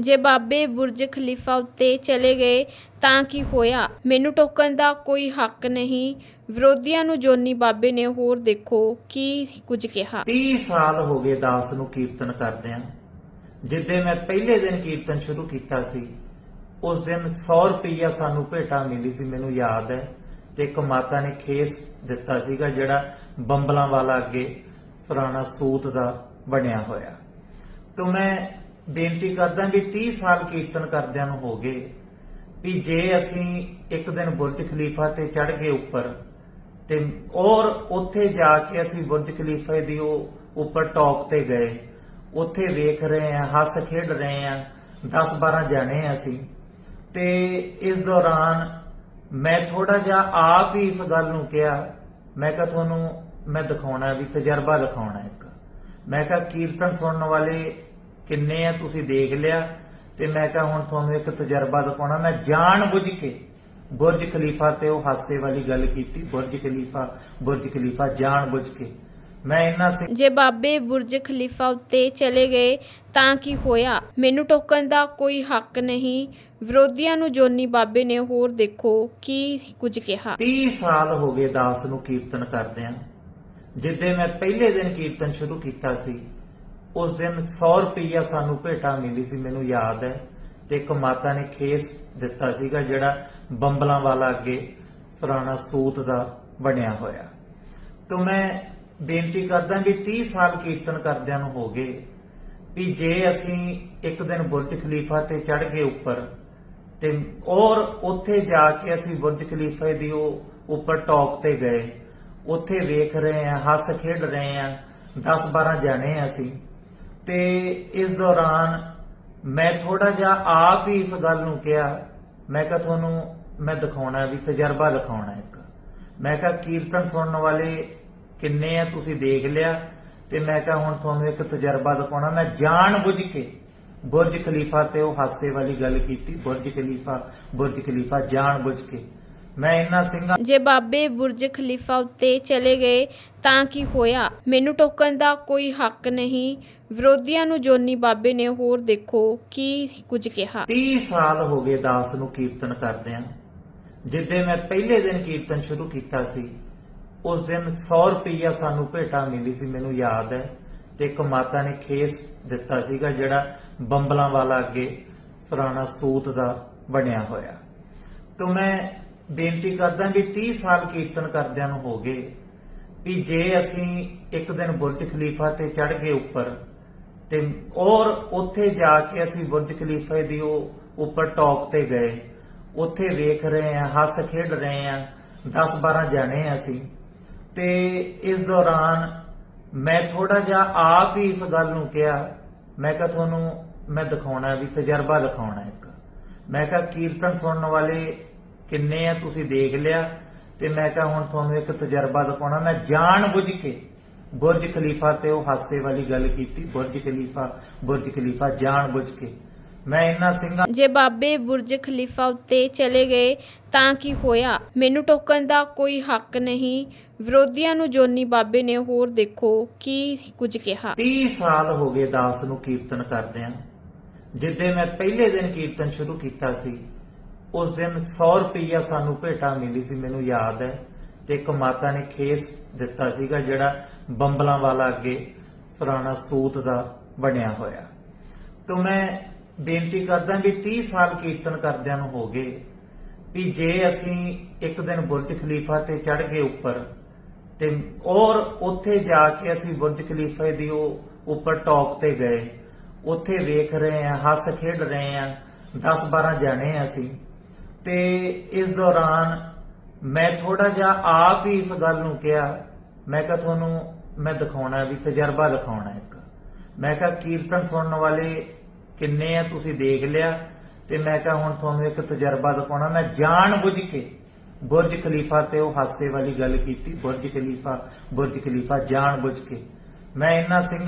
ਜੇ ਬਾਬੇ Burj Khalifa ਉੱਤੇ ਚਲੇ ਗਏ ਤਾਂ ਕੀ ਹੋਇਆ? ਮੈਨੂੰ ਟੋਕਣ ਦਾ ਕੋਈ ਹੱਕ ਨਹੀਂ। ਵਿਰੋਧੀਆਂ ਨੂੰ ਜੋਨੀ ਬਾਬੇ ਨੇ ਹੋਰ ਦੇਖੋ ਕੀ ਕੁਝ ਕਿਹਾ। 30 ਸਾਲ ਹੋ ਗਏ ਦਾਸ ਨੂੰ ਕੀਰਤਨ ਕਰਦਿਆਂ। ਜਿੱਦੇ ਮੈਂ ਪਹਿਲੇ ਦਿਨ ਕੀਰਤਨ ਸ਼ੁਰੂ ਕੀਤਾ ਸੀ, ਉਸ ਦਿਨ 100 ਰੁਪਈਆ ਸਾਨੂੰ ਭੇਟਾ ਮਿਲੀ ਸੀ, ਮੈਨੂੰ ਯਾਦ ਹੈ। ਤੇ ਇੱਕ ਮਾਤਾ ਨੇ ਖੇਸ ਦਿੱਤਾ ਸੀਗਾ, ਜਿਹੜਾ ਬੰਬਲਾਂ ਵਾਲਾ ਅੱਗੇ ਪੁਰਾਣਾ ਸੂਤ ਦਾ ਬਣਿਆ ਹੋਇਆ। ਤੋਂ ਮੈਂ ਬੇਨਤੀ ਕਰਦਾ ਵੀ 30 ਸਾਲ ਕੀਰਤਨ ਕਰਦਿਆਂ ਨੂੰ ਹੋ ਗਏ, ਵੀ ਜੇ ਅਸੀਂ ਇੱਕ ਦਿਨ ਬੁਰਜ ਖਲੀਫਾ ਤੇ ਚੜ ਗਏ ਉੱਪਰ, ਤੇ ਔਰ ਉੱਥੇ ਜਾ ਕੇ ਅਸੀਂ ਬੁਰਜ ਖਲੀਫੇ ਦੀ ਉਹ ਉੱਪਰ ਟੌਪ ਤੇ ਗਏ, ਉੱਥੇ ਵੇਖ ਰਹੇ ਆ ਹੱਸ ਖੇਡ ਰਹੇ ਆ 10 12 ਜਾਣੇ ਆ ਅਸੀਂ, ਤੇ ਇਸ ਦੌਰਾਨ ਮੈਂ ਥੋੜਾ ਜਿਹਾ ਆਪ ਹੀ ਇਸ ਗੱਲ ਨੂੰ ਕਿਹਾ, ਮੈਂ ਕਿਹਾ ਤੁਹਾਨੂੰ ਮੈਂ ਦਿਖਾਉਣਾ ਵੀ ਤਜਰਬਾ ਦਿਖਾਉਣਾ ਇੱਕ। ਮੈਂ ਕਿਹਾ ਕੀਰਤਨ ਸੁਣਨ ਵਾਲੇ ਕਿੰਨੇ ਆ ਤੁਸੀਂ ਦੇਖ ਲਿਆ? ਤੇ ਮੈਂ ਕਿਹਾ ਹੁਣ ਤੁਹਾਨੂੰ ਇੱਕ ਤਜਰਬਾ ਦਿਖਾਉਣਾ। ਮੈਂ ਜਾਣ ਬੁੱਝ ਕੇ ਬੁਰਜ ਖਲੀਫਾ ਤੇ ਉਹ ਹਾਸੇ ਵਾਲੀ ਗੱਲ ਕੀਤੀ। ਬੁਰਜ ਖਲੀਫਾ ਬੁਰਜ ਖਲੀਫਾ ਜਾਣ ਬੁੱਝ ਕੇ। ਮੈਂ ਇੰਨਾ ਸੀ ਜੇ ਬਾਬੇ ਬੁਰਜ ਖਲੀਫਾ ਉੱਤੇ ਚਲੇ ਗਏ ਤਾਂ ਕੀ ਹੋਇਆ? ਮੈਨੂੰ ਟੋਕਣ ਦਾ ਕੋਈ ਹੱਕ ਨਹੀਂ। ਵਿਰੋਧੀਆਂ ਨੂੰ ਜੋਨੀ ਬਾਬੇ ਨੇ ਹੋਰ ਦੇਖੋ ਕੀ ਕੁਝ ਕਿਹਾ। 30 ਸਾਲ ਹੋ ਗਏ ਦਾਸ ਨੂੰ ਕੀਰਤਨ ਕਰਦਿਆਂ। ਜਿੱਦੇ ਮੈਂ ਪਹਿਲੇ ਦਿਨ ਕੀਰਤਨ ਸ਼ੁਰੂ ਕੀਤਾ ਸੀ ਉਸ ਦਿਨ 100 ਰੁਪਈਆ ਸਾਨੂੰ ਭੇਟਾ ਮਿਲੀ ਸੀ, ਮੈਨੂੰ ਯਾਦ ਹੈ। ਤੇ ਇੱਕ ਮਾਤਾ ਨੇ ਖੇਸ ਦਿੱਤਾ ਸੀਗਾ, ਜਿਹੜਾ ਬੰਬਲਾਂ ਵਾਲਾ ਅੱਗੇ ਪੁਰਾਣਾ ਸੂਤ ਦਾ ਬਣਿਆ ਹੋਇਆ। ਤੋਂ ਮੈਂ ਬੇਨਤੀ ਕਰਦਾ ਵੀ 30 ਸਾਲ ਕੀਰਤਨ ਕਰਦਿਆਂ ਨੂੰ ਹੋ ਗਏ, ਵੀ ਜੇ ਅਸੀਂ ਇੱਕ ਦਿਨ ਬੁਰਜ ਖਲੀਫਾ ਤੇ ਚੜ ਗਏ ਉੱਪਰ, ਤੇ ਔਰ ਉੱਥੇ ਜਾ ਕੇ ਅਸੀਂ ਬੁਰਜ ਖਲੀਫੇ ਦੀ ਉਹ ਉੱਪਰ ਟੌਪ ਤੇ ਗਏ, ਉੱਥੇ ਵੇਖ ਰਹੇ ਆ ਹੱਸ ਖੇਡ ਰਹੇ ਆ 10 12 ਜਾਣੇ ਆ ਅਸੀਂ। ਤੇ ਇਸ ਦੌਰਾਨ ਮੈਂ ਥੋੜਾ ਜਿਹਾ ਆਪ ਹੀ ਇਸ ਗੱਲ ਨੂੰ ਕਿਹਾ, ਮੈਂ ਕਿਹਾ ਤੁਹਾਨੂੰ ਮੈਂ ਦਿਖਾਉਣਾ ਵੀ ਤਜਰਬਾ ਦਿਖਾਉਣਾ ਇੱਕ। ਮੈਂ ਕਿਹਾ ਕੀਰਤਨ ਸੁਣਨ ਵਾਲੇ ਕਿੰਨੇ ਆ, ਤੁਸੀਂ ਦੇਖ ਲਿਆ, ਤੇ ਮੈਂ ਕਿਹਾ ਹੁਣ ਤੁਹਾਨੂੰ ਇੱਕ ਤਜਰਬਾ ਦਿਖਾਉਣਾ। ਮੈਂ ਜਾਣ ਬੁੱਝ ਕੇ ਬੁਰਜ ਖਲੀਫਾ ਤੇ ਉਹ ਹਾਸੇ ਵਾਲੀ ਗੱਲ ਕੀਤੀ, ਬੁਰਜ ਖਲੀਫਾ ਬੁਰਜ ਖਲੀਫਾ ਜਾਣ ਬੁੱਝ ਕੇ। ਮੈਂ ਇਹਨਾਂ ਸਿੰਘਾਂ ਜੇ ਬਾਬੇ ਬੁਰਜ ਖਲੀਫਾ ਉੱਤੇ ਚਲੇ ਗਏ ਤਾਂ ਕੀ ਹੋਇਆ? ਮੈਨੂੰ ਟੋਕਣ ਦਾ ਕੋਈ ਹੱਕ ਨਹੀਂ। ਵਿਰੋਧੀਆਂ ਨੂੰ ਜੋਨੀ ਬਾਬੇ ਨੇ ਹੋਰ ਦੇਖੋ ਕੀ ਕੁਝ ਕਿਹਾ। 30 ਸਾਲ ਹੋ ਗਏ ਦਾਸ ਨੂੰ ਕੀਰਤਨ ਕਰਦਿਆਂ। ਜਿੱਦੇ ਮੈਂ ਪਹਿਲੇ ਦਿਨ ਕੀਰਤਨ ਸ਼ੁਰੂ ਕੀਤਾ ਸੀ, ਉਸ ਦਿਨ 100 ਰੁਪਈਆ ਸਾਨੂੰ ਭੇਟਾ ਮਿਲੀ ਸੀ, ਮੈਨੂੰ ਯਾਦ ਹੈ। ਤੇ ਇੱਕ ਮਾਤਾ ਨੇ ਖੇਸ ਦਿੱਤਾ ਸੀਗਾ, ਜਿਹੜਾ ਬੰਬਲਾਂ ਵਾਲਾ ਅੱਗੇ ਪੁਰਾਣਾ ਸੂਤ ਦਾ ਬਣਿਆ ਹੋਇਆ। ਤੋਂ ਮੈਂ ਬੇਨਤੀ ਕਰਦਾ ਵੀ 30 ਸਾਲ ਕੀਰਤਨ ਕਰਦਿਆਂ ਨੂੰ ਹੋ ਗਏ, ਵੀ ਜੇ ਅਸੀਂ ਇੱਕ ਦਿਨ ਬੁਰਜ ਖਲੀਫਾ ਤੇ ਚੜ ਗਏ ਉੱਪਰ ਤੇ ਔਰ ਉੱਥੇ ਜਾ ਕੇ ਅਸੀਂ ਬੁਰਜ ਖਲੀਫੇ ਦੀ ਉਹ ਉੱਪਰ ਟੌਪ ਤੇ ਗਏ। ਉੱਥੇ ਵੇਖ ਰਹੇ ਆ ਹੱਸ ਖੇਡ ਰਹੇ ਆ 10 12 ਜਾਣੇ ਆ ਅਸੀਂ। ਤੇ ਇਸ ਦੌਰਾਨ ਮੈਂ ਥੋੜਾ ਜਿਹਾ ਆਪ ਹੀ ਇਸ ਗੱਲ ਨੂੰ ਕਿਹਾ, ਮੈਂ ਕਿਹਾ ਤੁਹਾਨੂੰ ਮੈਂ ਦਿਖਾਉਣਾ ਵੀ ਤਜਰਬਾ ਦਿਖਾਉਣਾ ਇੱਕ। ਮੈਂ ਕਿਹਾ ਕੀਰਤਨ ਸੁਣਨ ਵਾਲੇ ਕਿੰਨੇ ਆ, ਤੁਸੀਂ ਦੇਖ ਲਿਆ। ਤੇ ਮੈਂ ਕਿਹਾ ਹੁਣ ਤੁਹਾਨੂੰ ਇੱਕ ਤਜਰਬਾ ਦਿਖਾਉਣਾ, ਮੈਂ ਜਾਣ ਬੁੱਝ ਕੇ ਬੁਰਜ ਖਲੀਫਾ ਤੇ ਉਹ ਹਾਸੇ ਵਾਲੀ ਗੱਲ ਕੀਤੀ ਬੁਰਜ ਖਲੀਫਾ ਬੁਰਜ ਖਲੀਫਾ ਜਾਣ ਬੁੱਝ ਕੇ। ਮੈਂ ਇੰਨਾ ਸਿੰਘਾਂ ਜੇ ਬਾਬੇ ਬੁਰਜ ਖਲੀਫਾ ਉੱਤੇ ਚਲੇ ਗਏ ਤਾਂ ਕੀ ਹੋਇਆ? ਮੈਨੂੰ ਟੋਕਣ ਦਾ ਕੋਈ ਹੱਕ ਨਹੀਂ। ਵਿਰੋਧੀਆਂ ਨੂੰ ਜੋਨੀ ਬਾਬੇ ਨੇ ਹੋਰ ਦੇਖੋ ਕੀ ਕੁਝ ਕਿਹਾ। 30 ਸਾਲ ਹੋ ਗਏ ਦਾਸ ਨੂੰ ਕੀਰਤਨ ਕਰਦਿਆਂ। ਜਿੱਦੇ ਮੈਂ ਪਹਿਲੇ ਦਿਨ ਕੀਰਤਨ ਸ਼ੁਰੂ ਕੀਤਾ ਸੀ ਉਸ ਦਿਨ 100 ਰੁਪਈਆ ਸਾਨੂੰ ਭੇਟਾ ਮਿਲੀ ਸੀ ਮੈਨੂੰ ਯਾਦ ਹੈ। ਤੇ ਇੱਕ ਮਾਤਾ ਨੇ ਖੇਸ ਦਿੱਤਾ ਸੀਗਾ ਜਿਹੜਾ ਬੰਬਲਾਂ ਵਾਲਾ ਅੱਗੇ ਪੁਰਾਣਾ ਸੂਤ ਦਾ ਬਣਿਆ ਹੋਇਆ। ਤੋਂ ਮੈਂ ਬੇਨਤੀ ਕਰਦਾ ਵੀ 30 ਸਾਲ ਕੀਰਤਨ ਕਰਦਿਆਂ ਨੂੰ ਹੋ ਗਏ ਵੀ ਜੇ ਅਸੀਂ ਇੱਕ ਦਿਨ ਬੁਰਜ ਖਲੀਫਾ ਤੇ ਚੜ ਗਏ ਉੱਪਰ ਤੇ ਔਰ ਉੱਥੇ ਜਾ ਕੇ ਅਸੀਂ ਬੁਰਜ ਖਲੀਫੇ ਦੀ ਉਹ ਉੱਪਰ ਟੌਪ ਤੇ ਗਏ, ਉੱਥੇ ਵੇਖ ਰਹੇ ਆ ਹੱਸ ਖੇਡ ਰਹੇ ਆ 10 12 ਜਾਣੇ ਆ ਅਸੀਂ ਤੇ ਇਸ ਦੌਰਾਨ ਮੈਂ ਥੋੜਾ ਜਿਹਾ ਆਪ ਹੀ ਇਸ ਗੱਲ ਨੂੰ ਕਿਹਾ, ਮੈਂ ਕਿਹਾ ਤੁਹਾਨੂੰ ਮੈਂ ਦਿਖਾਉਣਾ ਵੀ ਤਜਰਬਾ ਦਿਖਾਉਣਾ ਇੱਕ। ਮੈਂ ਕਿਹਾ ਕੀਰਤਨ ਸੁਣਨ ਵਾਲੇ ਕਿੰਨੇ ਆ, ਤੁਸੀਂ ਦੇਖ ਲਿਆ, ਤੇ ਮੈਂ ਕਿਹਾ ਹੁਣ ਤੁਹਾਨੂੰ ਇੱਕ ਤਜਰਬਾ ਦਿਖਾਉਣਾ। ਮੈਂ ਜਾਣ ਬੁੱਝ ਕੇ ਬੁਰਜ ਖਲੀਫਾ ਤੇ ਉਹ ਹਾਸੇ ਵਾਲੀ ਗੱਲ ਕੀਤੀ, ਬੁਰਜ ਖਲੀਫਾ ਬੁਰਜ ਖਲੀਫਾ ਜਾਣ ਬੁੱਝ ਕੇ। ਮੈਂ ਇਹਨਾਂ ਸਿੰਘਾਂ